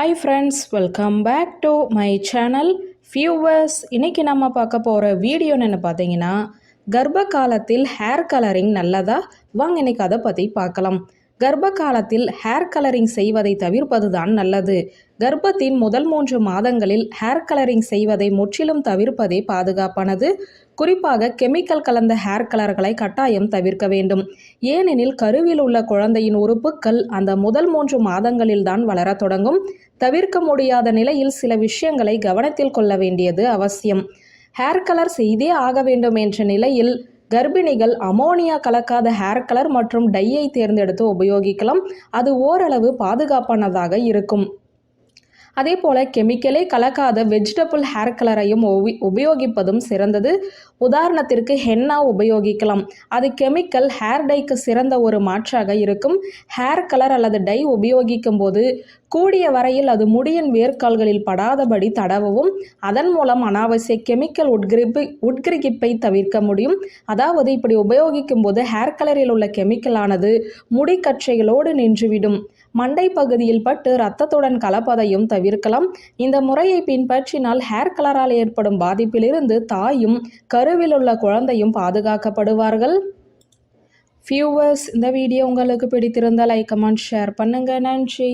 Hi friends welcome back to my channel viewers இன்னைக்கு நம்ம பார்க்க போகிற வீடியோன்னு பார்த்தீங்கன்னா கர்ப்ப காலத்தில் ஹேர் கலரிங் நல்லதா? வாங்க இன்னைக்கு அதை பற்றி பார்க்கலாம். கர்ப்ப காலத்தில் ஹேர் கலரிங் செய்வதை தவிர்ப்பது தான் நல்லது. கர்ப்பத்தின் முதல் மூன்று மாதங்களில் ஹேர் கலரிங் செய்வதை முற்றிலும் தவிர்ப்பதே பாதுகாப்பானது. குறிப்பாக கெமிக்கல் கலந்த ஹேர் கலர்களை கட்டாயம் தவிர்க்க வேண்டும். ஏனெனில் கருவில் உள்ள குழந்தையின் உறுப்புக்கள் அந்த முதல் மூன்று மாதங்களில் தான் வளரத் தொடங்கும். தவிர்க்க முடியாத நிலையில் சில விஷயங்களை கவனத்தில் கொள்ள வேண்டியது அவசியம். ஹேர் கலர் செய்தே ஆக வேண்டும் என்ற நிலையில் கர்ப்பிணிகள் அமோனியா கலக்காத ஹேர் கலர் மற்றும் டையை தேர்ந்தெடுத்து உபயோகிக்கலாம். அது ஓரளவு பாதுகாப்பானதாக இருக்கும். அதே போல் கெமிக்கலே கலக்காத வெஜிடபிள் ஹேர் கலரையும் உபயோகிப்பதும் சிறந்தது. உதாரணத்திற்கு ஹென்னா உபயோகிக்கலாம். அது கெமிக்கல் ஹேர் டைக்கு சிறந்த ஒரு மாற்றாக இருக்கும். ஹேர் கலர் அல்லது டை உபயோகிக்கும் போது கூடிய வரையில் அது முடியின் வேர்க்கால்களில் படாதபடி தடவவும் அதன் மூலம் அனாவசிய கெமிக்கல் உட்கிரிப்பு உட்கிரிகிப்பை தவிர்க்க முடியும். அதாவது இப்படி உபயோகிக்கும் போது ஹேர் கலரில் உள்ள கெமிக்கலானது முடிக்கற்றைகளோடு நின்றுவிடும். மண்டை பகுதியில் பட்டு இரத்தத்துடன் கலப்பதையும் தவிர்க்கலாம். இந்த முறையை பின்பற்றினால் ஹேர் கலரால் ஏற்படும் பாதிப்பிலிருந்து தாயும் கருவில் உள்ள குழந்தையும் பாதுகாக்கப்படுவார்கள். ஃபியூவர்ஸ் இந்த வீடியோ உங்களுக்கு பிடித்திருந்தால் லைக் கமெண்ட் ஷேர் பண்ணுங்கள் நன்றி.